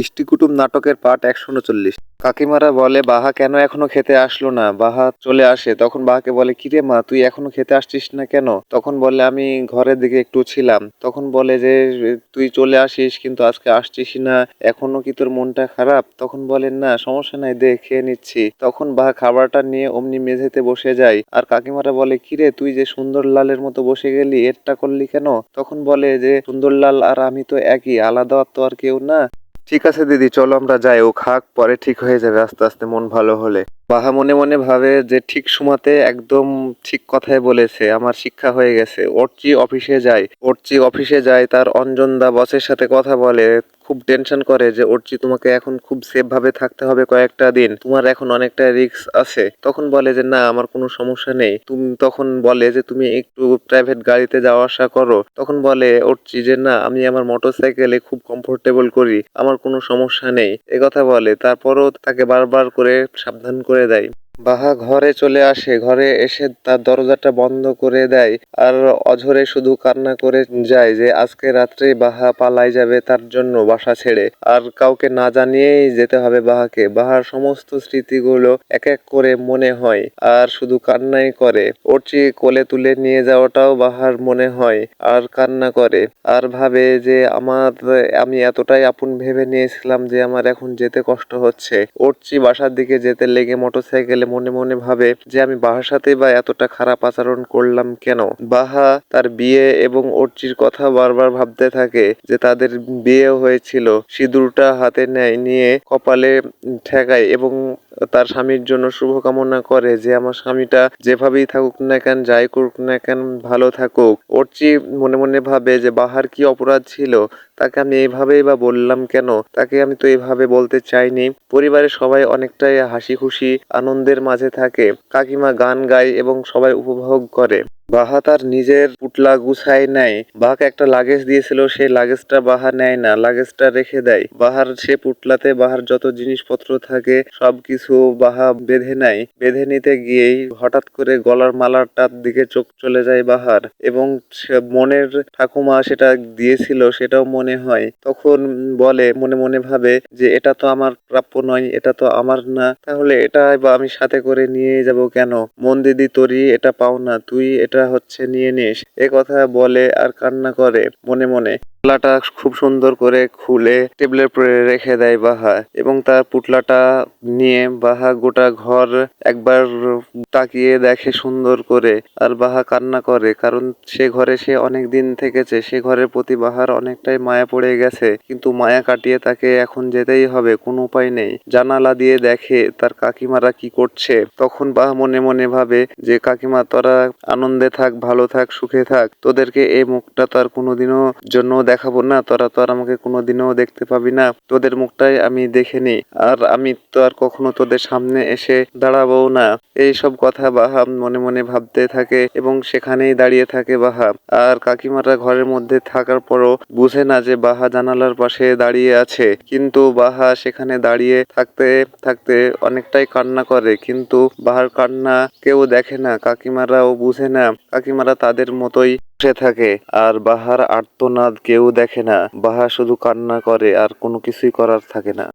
ইষ্টি কুটুম নাটকের পাঠ একশো উনচল্লিশ। কাকিমারা বলে, বাহা কেন এখনও খেতে আসলো না? বাহা চলে আসে। তখন বাহাকে বলে কিরে মা, তুই এখনও খেতে আসছিস না কেন? তখন বলে, আমি ঘরের দিকে একটু ছিলাম। তখন বলে যে, তুই চলে আসিস, কিন্তু আজকে আসছিস না। এখনও কি তোর মনটা খারাপ? তখন বলেন না, সমস্যা নাই, দে, খেয়ে নিচ্ছি। তখন বাহা খাবারটা নিয়ে অমনি মেঝেতে বসে যায়। আর কাকিমারা বলে কিরে তুই যে সুন্দর লালের মতো বসে গেলি, এরটা করলি কেন? তখন বলে যে, সুন্দর লাল আর আমি তো একই, আলাদা তো আর কেউ না। ঠিক আছে দিদি, চলো আমরা যাই, ও খাক, পরে ঠিক হয়ে যাবে, আস্তে আস্তে মন ভালো হলে। বাহা মনে মনে ভাবে যে ঠিক সময়তে একদম ঠিক কথাই বলেছে, আমার শিক্ষা হয়ে গেছে ওরচি অফিসে যায় ওরচি অফিসে যায়, তার অঞ্জন দা বসের সাথে কথা বলে, খুব টেনশন করে যে ওরচি তোমাকে এখন খুব সেফ ভাবে থাকতে হবে কয়েকটা দিন, তোমার এখন অনেকটা রিস্ক আছে। তখন বলে যে, না, আমার কোনো সমস্যা নেই। তুমি, তখন বলে যে, তুমি একটু প্রাইভেট গাড়িতে যাওয়া আসা করো। তখন বলে ওরচি যে, না, আমি আমার মোটরসাইকেলে খুব কমফোর্টেবল করি, আমার কোনো সমস্যা নেই। কথা বলে, তারপরও তাকে বারবার করে সাবধান করে দেয় বাহা ঘরে চলে আসে, ঘরে এসে তার দরজাটা বন্ধ করে দেয় আর অঝরে শুধু কান্না করে যায় যে আজকে রাত্রে বাহা পালাই যাবে তার জন্য বাসা ছেড়ে। আর কাউকে না জানিয়েই যেতে হবে বাহাকে। বাহার সমস্ত স্মৃতিগুলো এক এক করে মনে হয় আর শুধু কান্নাই করে। ওরচি কোলে তুলে নিয়ে যাওয়াটাও বাহার মনে হয় আর কান্না করে। আর ভাবে যে আমার, আমি এতটাই আপন ভেবে নিয়েছিলাম যে আমার এখন যেতে কষ্ট হচ্ছে। ওরচি বাসার দিকে যেতে লেগে মোটরসাইকেলে মনে মনে ভাবে যে আমি বাহার সাথে বা এতটা খারাপ আচরণ করলাম কেন? বাহা তার বিয়ে এবং অর্চির কথা বারবার ভাবতে থাকে যে তাদের বিয়ে হয়েছিল। সিঁদুরটা হাতে নেয়, নিয়ে কপালে ঠেকায় এবং তার স্বামীর জন্য শুভকামনা করে যে আমার স্বামীটা যেভাবেই থাকুক না কেন, যাই করুক না কেন, ভালো থাকুক। ওর চেয়ে মনে মনে ভাবে যে বাহার কি অপরাধ ছিল, তাকে আমি এইভাবেই বা বললাম কেন? তাকে আমি তো এইভাবে বলতে চাইনি। পরিবারের সবাই অনেকটাই হাসি খুশি আনন্দের মাঝে থাকে। কাকিমা গান গায় এবং সবাই উপভোগ করে। বাহা তার নিজের পুটলা গুছায় নেয় বাহাকে একটা লাগেজ দিয়েছিল সেই লাগেজটা বাহা নেয় না লাগেজটা রেখে দেয়। বাহার সে পুটলাতে বাহার যত জিনিসপত্র থাকে, সবকিছু বাহা বেঁধে নেয়। বেঁধে নিতে গিয়েই হঠাৎ করে গলার মালাটার দিকে চোখ চলে যায় বাহার এবং মনের ঠাকুমা সেটা দিয়েছিল, সেটাও মনে হয়। তখন বলে, মনে মনে ভাবে যে, এটা তো আমার প্রাপ্য নয়, এটা তো আমার না। তাহলে এটা বা আমি সাথে করে নিয়ে যাব কেন? মন দিদি তোরই এটা পাও না, তুই এটা হচ্ছে নিয়ে নিস। এ কথা বলে আর কান্না করে মনে মনে। পুটলাটা খুব সুন্দর করে খুলে টেবিলের উপরে রেখে দেয় বাহা এবং তার পুটলাটা নিয়ে বাহা গোটা ঘর একবার তাকিয়ে দেখে সুন্দর করে। আর বাহা কান্না করে, কারণ সে ঘরে সে অনেক দিন থেকেছে, সে ঘরের প্রতি বাহার অনেকটাই মায়া পড়ে গেছে, কিন্তু মায়া কাটিয়ে তাকে এখন যেতেই হবে, কোনো উপায় নেই। জানালা দিয়ে দেখে তার কাকিমারা কি করছে। তখন বাহা মনে মনে ভাবে যে, কাকিমা, তোরা আনন্দে থাক, ভালো থাক, সুখে থাক, তোদেরকে এই মুখটা তার কোনোদিনও জন্য দেখাবো না, তোরা তো আর আমাকে কোনোদিনও দেখতে পাবি না। তোদের মুখটাই আমি দেখে নি আর আমি তো আর কখনো তোদের সামনে এসে দাঁড়াবো না। এই সব কথা বাহা মনে মনে ভাবতে থাকে এবং সেখানেই দাঁড়িয়ে থাকে বাহা। আর কাকিমারা ঘরের মধ্যে থাকার পরও বুঝে না যে বাহা জানালার পাশে দাঁড়িয়ে আছে। কিন্তু বাহা সেখানে দাঁড়িয়ে থাকতে থাকতে অনেকটাই কান্না করে, কিন্তু বাহার কান্না কেউ দেখে না, কাকিমারাও বুঝে না। কাকিমারা তাদের মতোই বসে থাকে, আর বাহার আর্তনাদ কেউ দেখে না। বাহা শুধু কান্না করে আর কোনো কিছুই করার থাকে না।